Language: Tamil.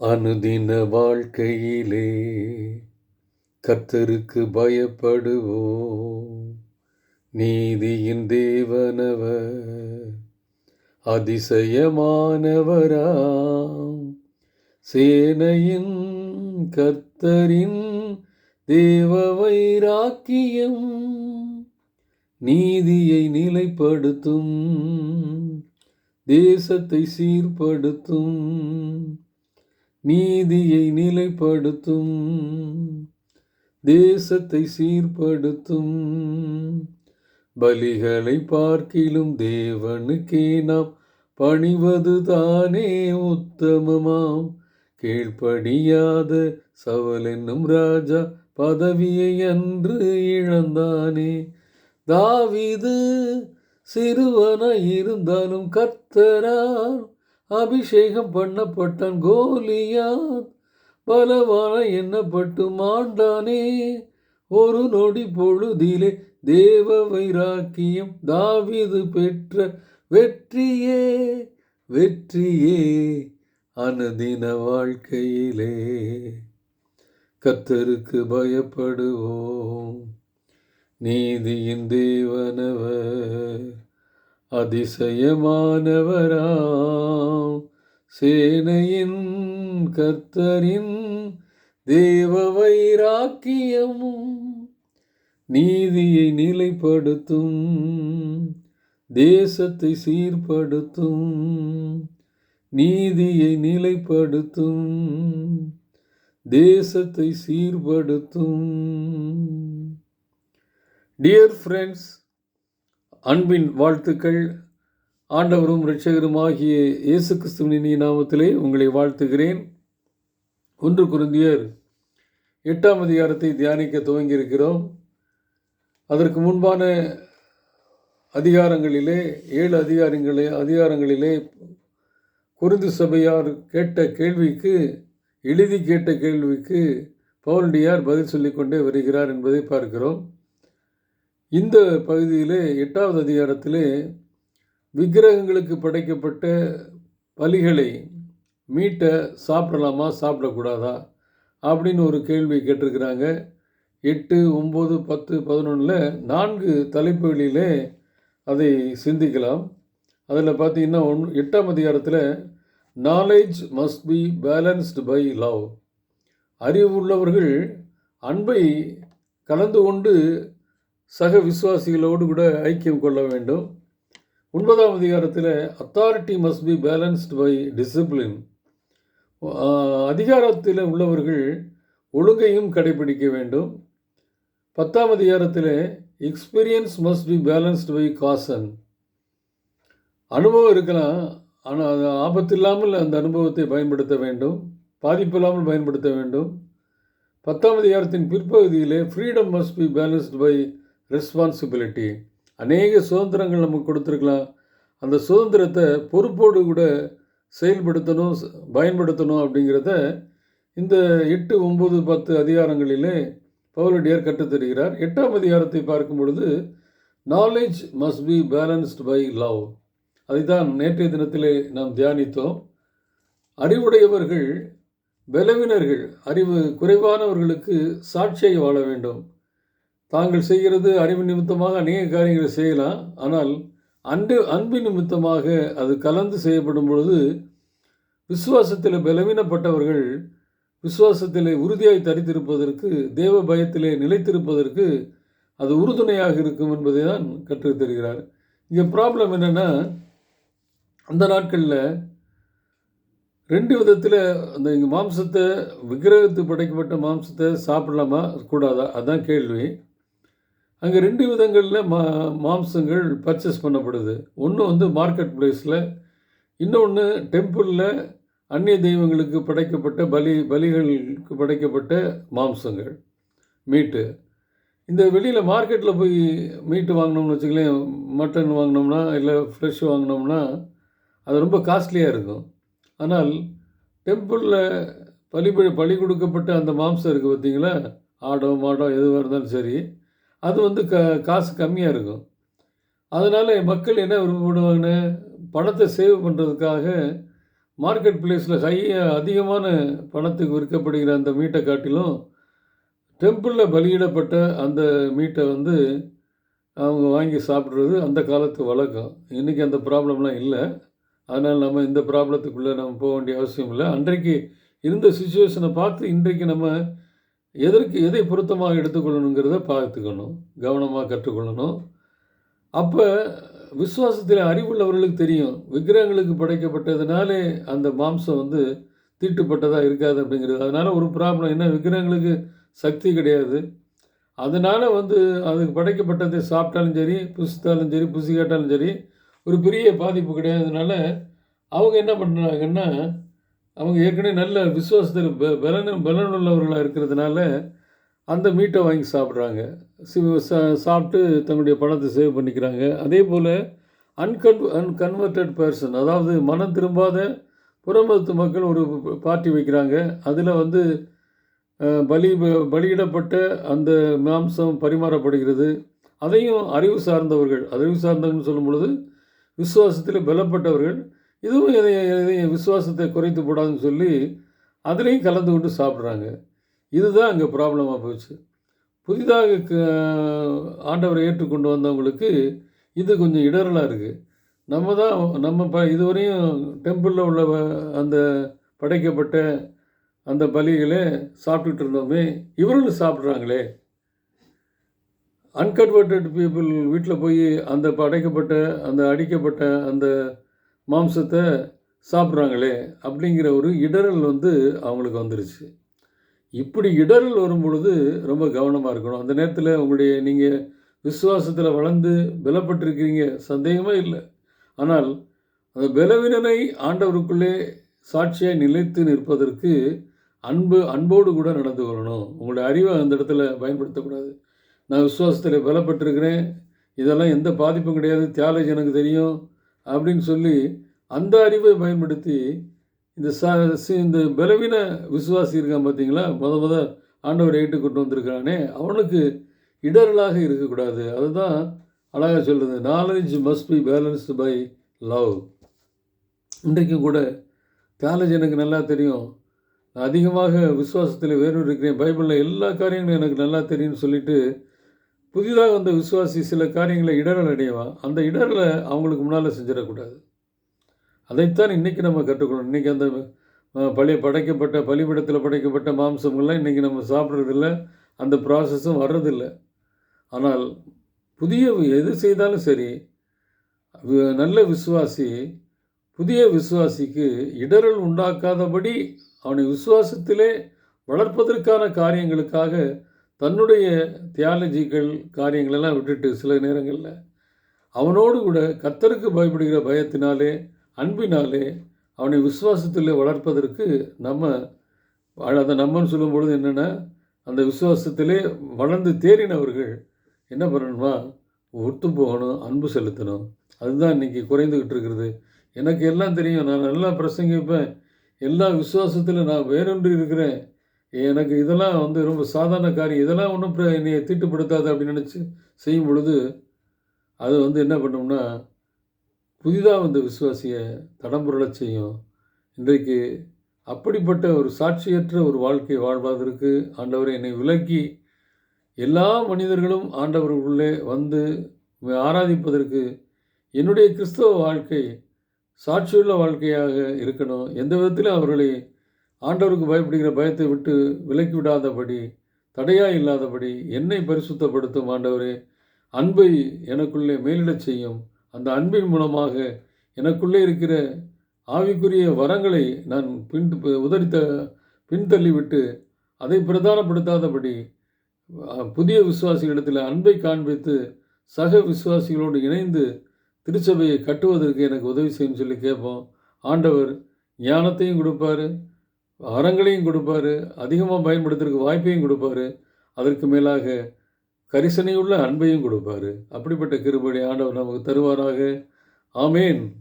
அனுதின வாழ்க்கையிலே கர்த்தருக்கு பயப்படுவோம். நீதியின் தேவனவர் அதிசயமானவராம். சேனையின் கர்த்தரின் தேவ வைராக்கியம் நீதியை நிலைப்படுத்தும் தேசத்தை சீர்படுத்தும். நீதியை நிலைப்படுத்தும் தேசத்தை சீர்படுத்தும். பலிகளை பார்க்கிலும் தேவனுக்கே நாம் பணிவது தானே உத்தமமாம். கீழ்ப்படியாத சவல் என்னும் ராஜா பதவியை அன்று இழந்தானே. தாவிது சிறுவனாய் இருந்தாலும் கர்த்தரால் அபிஷேகம் பண்ணப்பட்டான் கோலியாத். பலவான எண்ணப்பட்டு மாண்டானே ஒரு நொடி பொழுதிலே தேவ வைராக்கியம் தாவிது பெற்ற வெற்றியே வெற்றியே அனுதின வாழ்க்கையிலே. கத்தருக்கு பயப்படுவோம். நீதியின் தேவனவர். அதிசயமானவராம். சேனையின் கர்த்தரின் தேவ வைராக்கியமும் நீதியை நிலைப்படுத்தும் தேசத்தை சீர்படுத்தும் நீதியை நிலைப்படுத்தும் தேசத்தை சீர்படுத்தும். டியர் ஃப்ரெண்ட்ஸ் அன்பின் வாழ்த்துக்கள். ஆண்டவரும் இரட்சகருமாகிய இயேசு கிறிஸ்துவின் நாமத்திலே உங்களை வாழ்த்துகிறேன். ஒன்று குருந்தியர் எட்டாம் அதிகாரத்தை தியானிக்க துவங்கியிருக்கிறோம். அதற்கு முன்பான அதிகாரங்களிலே ஏழு அதிகாரங்களே அதிகாரங்களிலே குருந்து சபையார் கேட்ட கேள்விக்கு எழுதி கேட்ட கேள்விக்கு பவுலடியார் பதில் சொல்லிக்கொண்டே வருகிறார் என்பதை பார்க்கிறோம். இந்த பகுதியிலே எட்டாவது அதிகாரத்திலே விக்கிரகங்களுக்கு படைக்கப்பட்ட பலிகளை மீட்ட சாப்பிடலாமா சாப்பிடக்கூடாதா அப்படின்னு ஒரு கேள்வி கேட்டிருக்கிறாங்க. எட்டு ஒம்பது பத்து பதினொன்றில் நான்கு தலைப்புகளிலே அதை சிந்திக்கலாம். அதில் பார்த்தீங்கன்னா ஒன் எட்டாம் அதிகாரத்தில் knowledge must be balanced by love அறிவுள்ளவர்கள் அன்பை கலந்து கொண்டு சக விசுவாசிகளோடு கூட ஐக்கியம் கொள்ள வேண்டும். ஒன்பதாம் அதிகாரத்தில் authority must be balanced by discipline அதிகாரத்தில் உள்ளவர்கள் ஒழுங்கையும் கடைபிடிக்க வேண்டும். பத்தாம் அதிகாரத்தில் experience must be balanced by காசன் அனுபவம் இருக்கலாம் ஆனால் அது ஆபத்து இல்லாமல் அந்த அனுபவத்தை பயன்படுத்த வேண்டும். பாதிப்பு இல்லாமல் பயன்படுத்த வேண்டும். பத்தாம் அதிகாரத்தின் பிற்பகுதியிலே freedom must be balanced by responsibility அநேக சுதந்திரங்கள் நமக்கு கொடுத்துருக்கலாம். அந்த சுதந்திரத்தை பொறுப்போடு கூட செயல்படுத்தணும் பயன்படுத்தணும் அப்படிங்கிறத இந்த எட்டு ஒம்பது பத்து அதிகாரங்களிலே பவுலடியார் கற்றுத்தருகிறார். எட்டாம் அதிகாரத்தை பார்க்கும் பொழுது knowledge must be balanced by love அதைத்தான் நேற்றைய தினத்திலே நாம் தியானித்தோம். அறிவுடையவர்கள் பலவினர்கள் அறிவு குறைவானவர்களுக்கு சாட்சியை வாழ வேண்டும். தாங்கள் செய்கிறது அறிவு நிமித்தமாக அநேக காரியங்களை செய்யலாம். ஆனால் அன்று அன்பு நிமித்தமாக அது கலந்து செய்யப்படும் பொழுது விசுவாசத்தில் பலவீனப்பட்டவர்கள் விசுவாசத்தில் உறுதியாய் தரித்திருப்பதற்கு தேவ பயத்திலே நிலைத்திருப்பதற்கு அது உறுதுணையாக இருக்கும் என்பதை தான் கற்றுத்தருகிறார் இங்கே ப்ராப்ளம் என்னென்னா அந்த நாட்களில் ரெண்டு விதத்தில் அந்த இங்கே மாம்சத்தை விக்கிரகத்து படைக்கப்பட்ட மாம்சத்தை சாப்பிடலாமா? கூடாதா? அதுதான் கேள்வி. அங்கே ரெண்டு விதங்களில் மா மாம்சங்கள் பர்ச்சேஸ் பண்ணப்படுது. ஒன்று வந்து மார்க்கெட் பிளேஸில் இன்னொன்று டெம்பிளில் அந்நிய தெய்வங்களுக்கு படைக்கப்பட்ட பலி பலிகளுக்கு படைக்கப்பட்ட மாம்சங்கள் மீட்டு இந்த வெளியில் மார்க்கெட்டில் போய் மீட்டு வாங்கினோம்னு வச்சுக்கலேன் மட்டன் வாங்கினோம்னா இல்லை ஃப்ரெஷ் வாங்கினோம்னா அது ரொம்ப காஸ்ட்லியாக இருக்கும். ஆனால் டெம்பிளில் பலி பலி கொடுக்கப்பட்ட அந்த மாம்சம் இருக்குது பார்த்தீங்களா ஆடோ மாடோ எதுவாக இருந்தாலும் சரி அது வந்து க காசு கம்மியாக இருக்கும். அதனால் மக்கள் என்ன விரும்பப்படுவாங்கன்னு பணத்தை சேவ் பண்ணுறதுக்காக மார்க்கெட் பிளேஸில் ஹை அதிகமான பணத்துக்கு விற்கப்படுகிற அந்த மீட்டை காட்டிலும் டெம்பிளில் பலியிடப்பட்ட அந்த மீட்டை வந்து அவங்க வாங்கி சாப்பிட்றது அந்த காலத்து வழக்கம். இன்றைக்கி அந்த ப்ராப்ளம்லாம் இல்லை. அதனால் நம்ம இந்த ப்ராப்ளத்துக்குள்ளே நம்ம போக வேண்டிய அவசியம் இல்லை. அன்றைக்கு இருந்த சுச்சுவேஷனை பார்த்து இன்றைக்கு நம்ம எதற்கு எதை பொருத்தமாக எடுத்துக்கொள்ளணுங்கிறத பார்த்துக்கணும் கவனமாக கற்றுக்கொள்ளணும். அப்போ விசுவாசத்தில் அறிவுள்ளவர்களுக்கு தெரியும் விக்கிரகங்களுக்கு படைக்கப்பட்டதுனாலே அந்த மாம்சம் வந்து தீட்டுப்பட்டதாக இருக்காது அப்படிங்கிறது. அதனால் ஒரு ப்ராப்ளம் என்ன விக்கிரகங்களுக்கு சக்தி கிடையாது. அதனால் வந்து அதுக்கு படைக்கப்பட்டதை சாப்பிட்டாலும் சரி புசித்தாலும் சரி புசி கேட்டாலும் சரி ஒரு பெரிய பாதிப்பு கிடையாதுனால அவங்க என்ன பண்ணுறாங்கன்னா அவங்க ஏற்கனவே நல்ல விசுவாசத்தில் பெ பலன பலனுள்ளவர்களாக இருக்கிறதுனால அந்த மீட்டை வாங்கி சாப்பிட்றாங்க. சாப்பிட்டு தன்னுடைய பணத்தை சேவ் பண்ணிக்கிறாங்க. அதே போல் அன்கன் அன்கன்வெர்டட் பர்சன் அதாவது மனம் திரும்பாத புறமத்து மக்கள் ஒரு பார்ட்டி வைக்கிறாங்க. அதில் வந்து பலி பலியிடப்பட்ட அந்த மாம்சம் பரிமாறப்படுகிறது. அதையும் அறிவு சார்ந்தவர்கள் அறிவு சார்ந்தவர்கள் சொல்லும் பொழுது விசுவாசத்தில் பலப்பட்டவர்கள் இதுவும் எதை எதையும் விசுவாசத்தை குறைத்து போடாதுன்னு சொல்லி அதுலேயும் கலந்து கொண்டு சாப்பிட்றாங்க. இதுதான் அங்கே ப்ராப்ளமாக போச்சு. புதிதாக ஆண்டவரை ஏற்றுக்கொண்டு வந்தவங்களுக்கு இது கொஞ்சம் இடரலாக இருக்குது நம்ம தான் நம்ம ப இதுவரையும் டெம்பிளில் உள்ள அந்த படைக்கப்பட்ட அந்த பலிகளை சாப்பிட்டுட்டு இருந்தோமே இவர்களும் சாப்பிட்றாங்களே. அன்கன்வெர்டட் பீப்புள் வீட்டில் போய் அந்த படைக்கப்பட்ட அந்த அடிக்கப்பட்ட அந்த மாம்சத்தை சாப்பிட்றாங்களே அப்படிங்கிற ஒரு இடரல் வந்து அவங்களுக்கு வந்துருச்சு. இப்படி இடரல் வரும் பொழுது ரொம்ப கவனமாக இருக்கணும். அந்த நேரத்தில் உங்களுடைய நீங்கள் விசுவாசத்தில் வளர்ந்து பலப்பட்டிருக்கிறீங்க சந்தேகமே இல்லை. ஆனால் அந்த பலவீனனை ஆண்டவருக்குள்ளே சாட்சியாக நிலைத்து நிற்பதற்கு அன்பு அன்போடு கூட நடந்து கொள்ளணும். உங்களுடைய அறிவை அந்த இடத்துல பயன்படுத்தக்கூடாது. நான் விசுவாசத்தில் பலப்பட்டிருக்கிறேன். இதெல்லாம் எந்த பாதிப்பும் கிடையாது. தியாலஜி எனக்கு தெரியும். அப்படின்னு சொல்லி அந்த அறிவை பயன்படுத்தி இந்த ச இந்த பலவீன விசுவாசி இருக்கான் பார்த்தீங்களா? முத முத ஆண்டவர் ஏட்டு கொண்டு வந்திருக்கானே அவனுக்கு இடரலாக இருக்கக்கூடாது. அதுதான் அழகாக சொல்கிறது knowledge must be balanced by love இன்றைக்கும் கூட காலேஜ் எனக்கு நல்லா தெரியும். நான் அதிகமாக விசுவாசத்தில் வேறு இருக்கிறேன். பைபிளில் எல்லா காரியங்களும் எனக்கு நல்லா தெரியும்னு சொல்லிட்டு புதிதாக வந்த விசுவாசி சில காரியங்களை இடரல் அடையவான் அந்த இடரலை அவங்களுக்கு முன்னால் செஞ்சிடக்கூடாது. அதைத்தான் இன்றைக்கி நம்ம கற்றுக்கணும். இன்றைக்கி அந்த பழைய படைக்கப்பட்ட பலிபடத்தில் படைக்கப்பட்ட மாம்சங்கள்லாம் இன்றைக்கி நம்ம சாப்பிட்றதில்ல. அந்த ப்ராசஸும் வர்றதில்லை. ஆனால் புதிய எது செய்தாலும் சரி நல்ல விசுவாசி புதிய விசுவாசிக்கு இடரல் உண்டாக்காதபடி அவனை விசுவாசத்திலே வளர்ப்பதற்கான காரியங்களுக்காக தன்னுடைய தியாலஜிக்கல் காரியங்களெல்லாம் விட்டுட்டு சில நேரங்களில் அவனோடு கூட கத்தருக்கு பயப்படுகிற பயத்தினாலே அன்பினாலே அவனை விசுவாசத்தில் வளர்ப்பதற்கு நம்ம அதை நம்மன்னு சொல்லும் பொழுது என்னென்னா அந்த விசுவாசத்திலே வளர்ந்து தேறினவர்கள் என்ன பண்ணணுமா? ஒத்து போகணும் அன்பு செலுத்தணும். அதுதான் இன்றைக்கி குறைந்துக்கிட்டு இருக்கிறது. எனக்கு எல்லாம் தெரியும். நான் நல்லா பிரசங்கிப்பேன். எல்லா விசுவாசத்தில் நான் வேறொன்று இருக்கிறேன். எனக்கு இதெல்லாம் வந்து ரொம்ப சாதாரண காரியம். இதெல்லாம் ஒன்றும் என்னை தீட்டுப்படுத்தாது அப்படின்னு நினச்சி செய்யும் பொழுது அது வந்து என்ன பண்ணோம்னா புதிதாக வந்த விசுவாசியை தடம்புரள செய்யும். இன்றைக்கு அப்படிப்பட்ட ஒரு சாட்சியற்ற ஒரு வாழ்க்கை வாழ்வதற்கு ஆண்டவரை என்னை விலக்கி எல்லா மனிதர்களும் ஆண்டவர்களுள்ளே வந்து ஆராதிப்பதற்கு என்னுடைய கிறிஸ்தவ வாழ்க்கை சாட்சியுள்ள வாழ்க்கையாக இருக்கணும். எந்த விதத்திலும் அவர்களை ஆண்டவருக்கு பயப்படுகிற பயத்தை விட்டு விலக்கி விடாதபடி தடையாக இல்லாதபடி என்னை பரிசுத்தப்படுத்தும் ஆண்டவரே. அன்பை எனக்குள்ளே மேலிடச் செய்யும். அந்த அன்பின் மூலமாக எனக்குள்ளே இருக்கிற ஆவிக்குரிய வரங்களை நான் பின் உதறித்த பின்தள்ளிவிட்டு அதை பிரதானப்படுத்தாதபடி புதிய விசுவாசிகளிடத்தில் அன்பை காண்பித்து சக விசுவாசிகளோடு இணைந்து திருச்சபையை கட்டுவதற்கு எனக்கு உதவி செய்யும் சொல்லி கேட்போம். ஆண்டவர் ஞானத்தையும் கொடுப்பாரு வரங்களையும் கொடுப்பாரு அதிகமாக பயன்படுத்துறதுக்கு வாய்ப்பையும் கொடுப்பாரு அதற்கு மேலாக கரிசனையுள்ள அன்பையும் கொடுப்பாரு. அப்படிப்பட்ட கிருபடி ஆண்டவர் நமக்கு தருவாராக. ஆமேன்.